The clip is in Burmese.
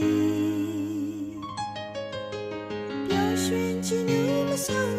你，表现起你们相。